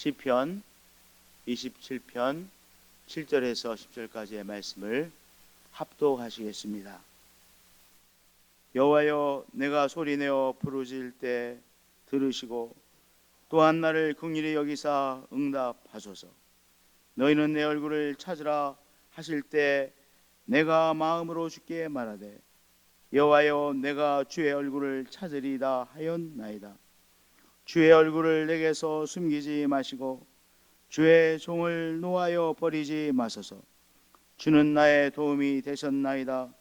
시편 27편 7절에서 10절까지의 말씀을 합독하시겠습니다. 여호와여 내가 소리내어 부르짖을 때 들으시고 또한 나를 긍휼히 여기사 응답하소서. 너희는 내 얼굴을 찾으라 하실 때 내가 마음으로 주께 말하되 여호와여 내가 주의 얼굴을 찾으리다 하였나이다. 주의 얼굴을 내게서 숨기지 마시고 주의 종을 놓아여 버리지 마소서. 주는 나의 도움이 되셨나이다.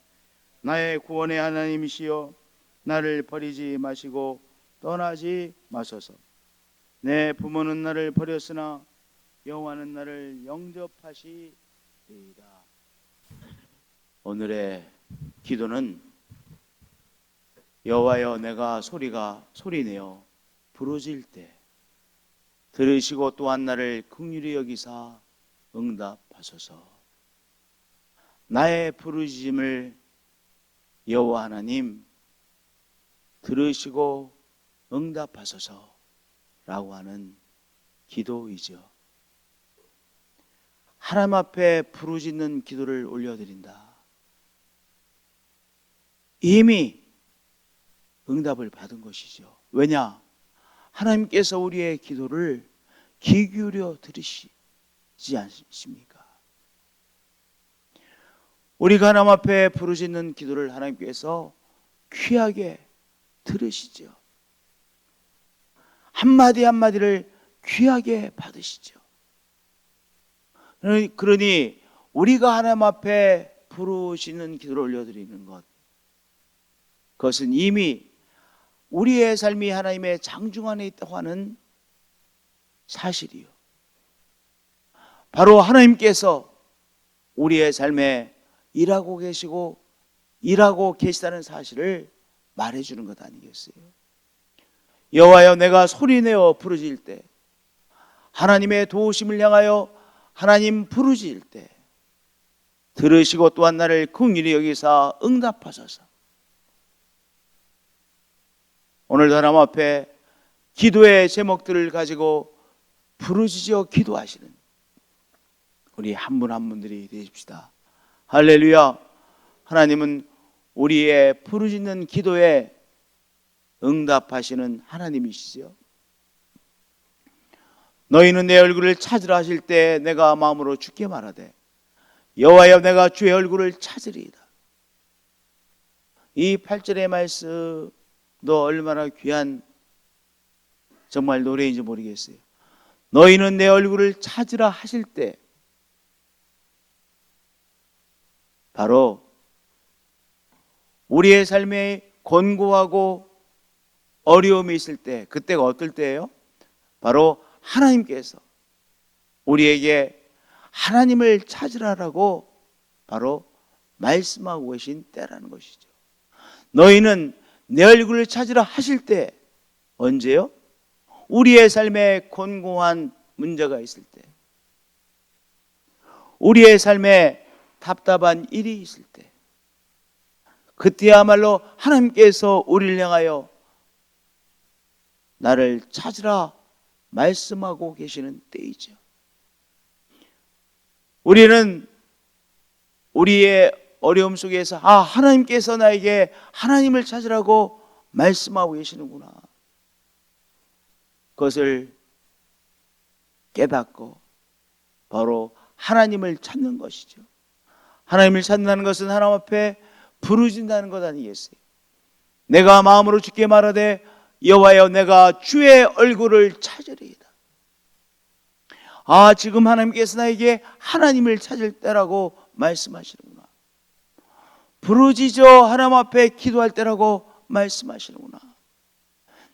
나의 구원의 하나님이시여 나를 버리지 마시고 떠나지 마소서. 내 부모는 나를 버렸으나 여호와는 나를 영접하시리이다. 오늘의 기도는 여호와여 내가 소리가 소리내어 부르짖을 때 들으시고 또한 나를 긍휼히 여기사 응답하소서. 나의 부르짖음을 여호와 하나님 들으시고 응답하소서라고 하는 기도이죠. 하나님 앞에 부르짖는 기도를 올려드린다. 이미 응답을 받은 것이죠. 왜냐? 하나님께서 우리의 기도를 귀 기울여 들으시지 않습니까? 우리가 하나님 앞에 부르짖는 기도를 하나님께서 귀하게 들으시죠. 한마디 한마디를 귀하게 받으시죠. 그러니- 우리가 하나님 앞에 부르시는 기도를 올려드리는 것, 그것은 이미 우리의 삶이 하나님의 장중 안에 있다고 하는 사실이요. 바로 하나님께서 우리의 삶에 일하고 계시고 일하고 계시다는 사실을 말해 주는 것 아니겠어요? 여호와여 내가 소리 내어 부르짖을 때 하나님의 도우심을 향하여 하나님 부르짖을 때 들으시고 또한 나를 긍휼히 여기사 응답하소서. 오늘 하나님 앞에 기도의 제목들을 가지고 부르짖어 기도하시는 우리 한분한 분들이 되십시다. 할렐루야. 하나님은 우리의 부르짖는 기도에 응답하시는 하나님이시죠. 너희는 내 얼굴을 찾으라 하실 때 내가 마음으로 주께 말하되 여호와여 내가 주의 얼굴을 찾으리이다. 이 8절의 말씀 도 얼마나 귀한 정말 노래인지 모르겠어요. 너희는 내 얼굴을 찾으라 하실 때 바로 우리의 삶에 권고하고 어려움이 있을 때 그때가 어떨 때예요? 바로 하나님께서 우리에게 하나님을 찾으라라고 바로 말씀하고 계신 때라는 것이죠. 너희는 내 얼굴을 찾으라 하실 때 언제요? 우리의 삶에 곤고한 문제가 있을 때, 우리의 삶에 답답한 일이 있을 때, 그때야말로 하나님께서 우리를 향하여 나를 찾으라 말씀하고 계시는 때이죠. 우리는 우리의 어려움 속에서 아 하나님께서 나에게 하나님을 찾으라고 말씀하고 계시는구나. 그것을 깨닫고 바로 하나님을 찾는 것이죠. 하나님을 찾는다는 것은 하나님 앞에 부르진다는 것 아니겠어요? 내가 마음으로 주께 말하되 여호와여 내가 주의 얼굴을 찾으리이다. 아 지금 하나님께서 나에게 하나님을 찾을 때라고 말씀하시는구나. 부르짖어 하나님 앞에 기도할 때라고 말씀하시는구나.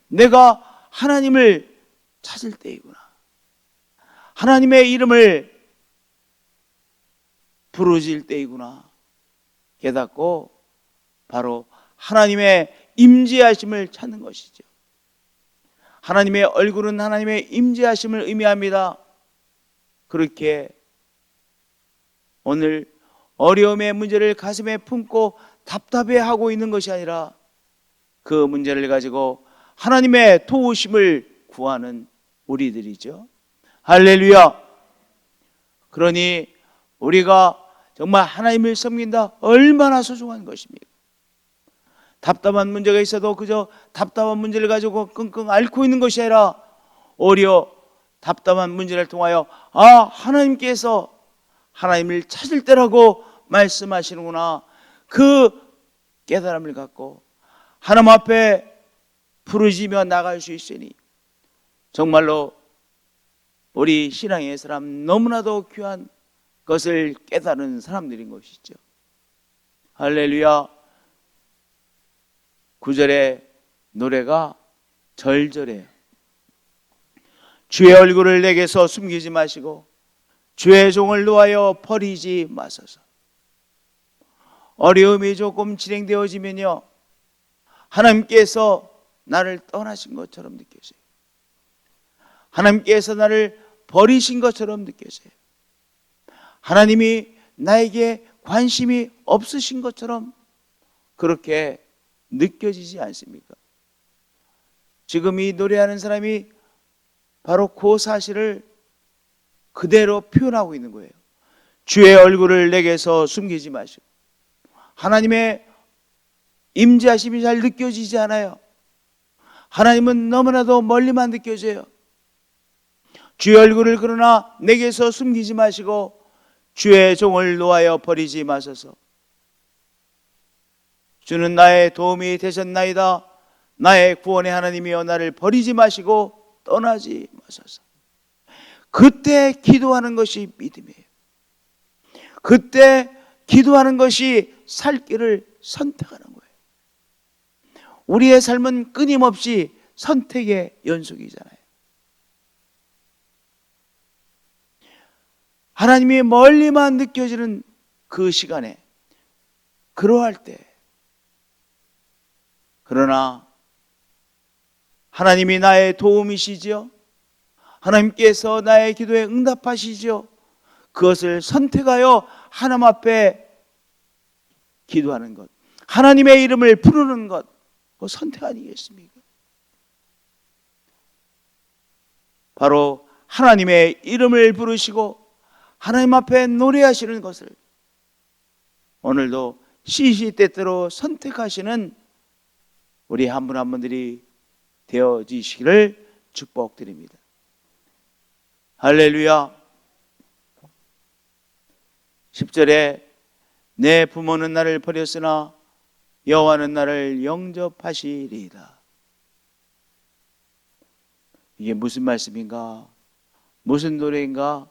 내가 하나님을 찾을 때이구나. 하나님의 이름을 부르짖을 때이구나. 깨닫고 바로 하나님의 임재하심을 찾는 것이죠. 하나님의 얼굴은 하나님의 임재하심을 의미합니다. 그렇게 오늘 어려움의 문제를 가슴에 품고 답답해하고 있는 것이 아니라 그 문제를 가지고 하나님의 도우심을 구하는 우리들이죠. 할렐루야. 그러니 우리가 정말 하나님을 섬긴다 얼마나 소중한 것입니까? 답답한 문제가 있어도 그저 답답한 문제를 가지고 끙끙 앓고 있는 것이 아니라 오히려 답답한 문제를 통하여 아 하나님께서 하나님을 찾을 때라고 말씀하시는구나 그 깨달음을 갖고 하나님 앞에 부르짖며 나갈 수 있으니 정말로 우리 신앙의 사람 너무나도 귀한 것을 깨달은 사람들인 것이죠. 할렐루야. 구절의 노래가 절절해요. 주의 얼굴을 내게서 숨기지 마시고 주의 종을 놓아여 버리지 마소서. 어려움이 조금 진행되어지면요. 하나님께서 나를 떠나신 것처럼 느껴져요. 하나님께서 나를 버리신 것처럼 느껴져요. 하나님이 나에게 관심이 없으신 것처럼 그렇게 느껴지지 않습니까? 지금 이 노래하는 사람이 바로 그 사실을 그대로 표현하고 있는 거예요. 주의 얼굴을 내게서 숨기지 마시고 하나님의 임재하심이 잘 느껴지지 않아요. 하나님은 너무나도 멀리만 느껴져요. 주의 얼굴을 그러나 내게서 숨기지 마시고 주의 종을 놓아여 버리지 마소서. 주는 나의 도움이 되셨나이다. 나의 구원의 하나님이여 나를 버리지 마시고 떠나지 마소서. 그때 기도하는 것이 믿음이에요. 그때 기도하는 것이 살 길을 선택하는 거예요. 우리의 삶은 끊임없이 선택의 연속이잖아요. 하나님이 멀리만 느껴지는 그 시간에 그러할 때 그러나 하나님이 나의 도움이시지요. 하나님께서 나의 기도에 응답하시지요. 그것을 선택하여 하나님 앞에 기도하는 것. 하나님의 이름을 부르는 것. 그 선택 아니겠습니까? 바로 하나님의 이름을 부르시고 하나님 앞에 노래하시는 것을 오늘도 시시때때로 선택하시는 우리 한 분한 분들이 되어지시기를 축복드립니다. 할렐루야. 10절에 내 부모는 나를 버렸으나 여호와는 나를 영접하시리이다. 이게 무슨 말씀인가? 무슨 노래인가?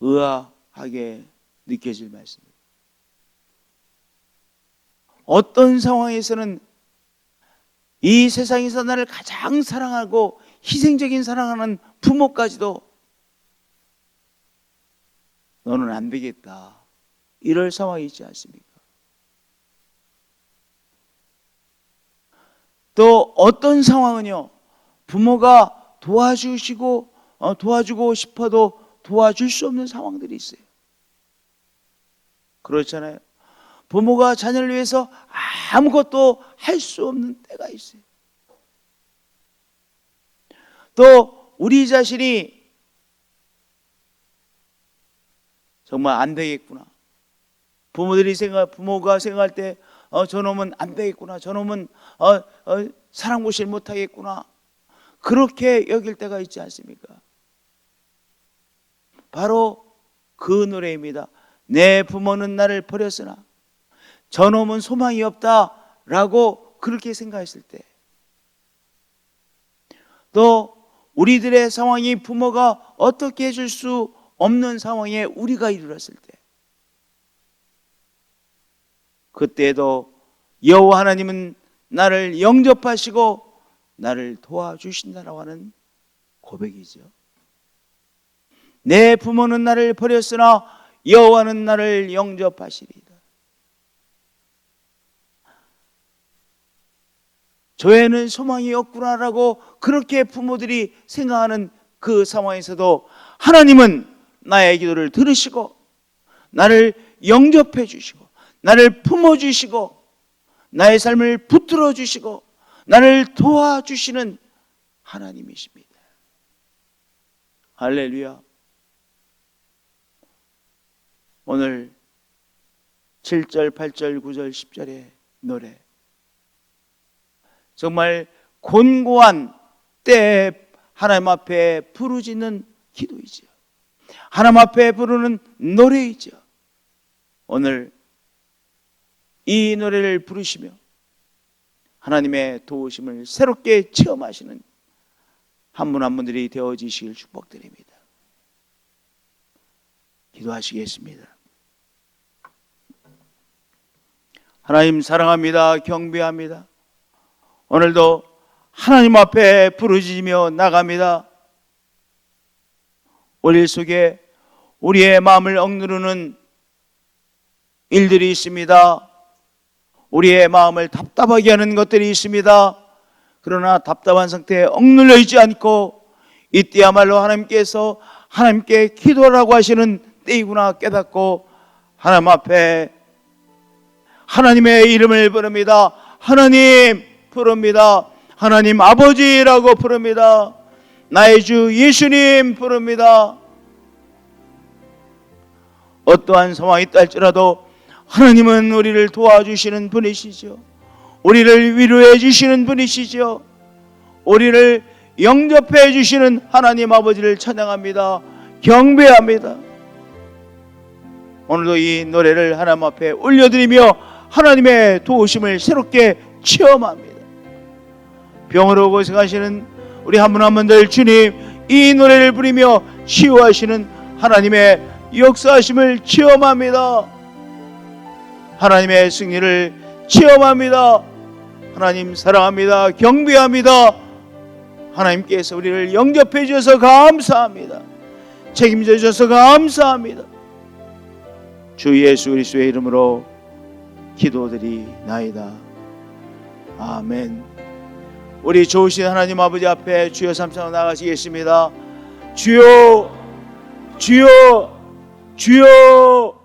의아하게 느껴질 말씀입니다. 어떤 상황에서는 이 세상에서 나를 가장 사랑하고 희생적인 사랑하는 부모까지도 너는 안 되겠다. 이럴 상황이 있지 않습니까? 또 어떤 상황은요, 부모가 도와주시고, 어, 도와주고 싶어도 도와줄 수 없는 상황들이 있어요. 그렇잖아요. 부모가 자녀를 위해서 아무것도 할 수 없는 때가 있어요. 또 우리 자신이 정말 안 되겠구나. 부모들이 생각, 부모가 생각할 때, 어, 저놈은 안 되겠구나. 저놈은, 어, 어, 사랑 고실 못하겠구나. 그렇게 여길 때가 있지 않습니까? 바로 그 노래입니다. 내 부모는 나를 버렸으나 저놈은 소망이 없다 라고 그렇게 생각했을 때. 또 우리들의 상황이 부모가 어떻게 해줄 수 없는 상황에 우리가 이르렀을 때. 그때도 여호와 하나님은 나를 영접하시고 나를 도와주신다라고 하는 고백이죠. 내 부모는 나를 버렸으나 여호와는 나를 영접하시리이다. 저에는 소망이 없구나라고 그렇게 부모들이 생각하는 그 상황에서도 하나님은 나의 기도를 들으시고 나를 영접해 주시고 나를 품어 주시고 나의 삶을 붙들어 주시고 나를 도와주시는 하나님이십니다. 할렐루야. 오늘 7절, 8절, 9절, 10절의 노래. 정말 곤고한 때에 하나님 앞에 부르짖는 기도이죠. 하나님 앞에 부르는 노래이죠. 오늘 이 노래를 부르시며 하나님의 도우심을 새롭게 체험하시는 한 분 한 분들이 되어지시길 축복드립니다. 기도하시겠습니다. 하나님 사랑합니다. 경배합니다. 오늘도 하나님 앞에 부르짖으며 나갑니다. 우리 속에 우리의 마음을 억누르는 일들이 있습니다. 우리의 마음을 답답하게 하는 것들이 있습니다. 그러나 답답한 상태에 억눌려 있지 않고 이때야말로 하나님께서 하나님께 기도하라고 하시는 때이구나 깨닫고 하나님 앞에 하나님의 이름을 부릅니다. 하나님 부릅니다. 하나님 아버지라고 부릅니다. 나의 주 예수님 부릅니다. 어떠한 상황이 있다 할지라도 하나님은 우리를 도와주시는 분이시죠. 우리를 위로해 주시는 분이시죠. 우리를 영접해 주시는 하나님 아버지를 찬양합니다. 경배합니다. 오늘도 이 노래를 하나님 앞에 올려드리며 하나님의 도우심을 새롭게 체험합니다. 병으로 고생하시는 우리 한 분 한 분들 주님 이 노래를 부리며 치유하시는 하나님의 역사하심을 체험합니다. 하나님의 승리를 체험합니다. 하나님 사랑합니다. 경배합니다. 하나님께서 우리를 영접해 주셔서 감사합니다. 책임져 주셔서 감사합니다. 주 예수 그리스도의 이름으로 기도드리나이다. 아멘. 우리 좋으신 하나님 아버지 앞에 주여 삼창 나가시겠습니다. 주여, 주여, 주여.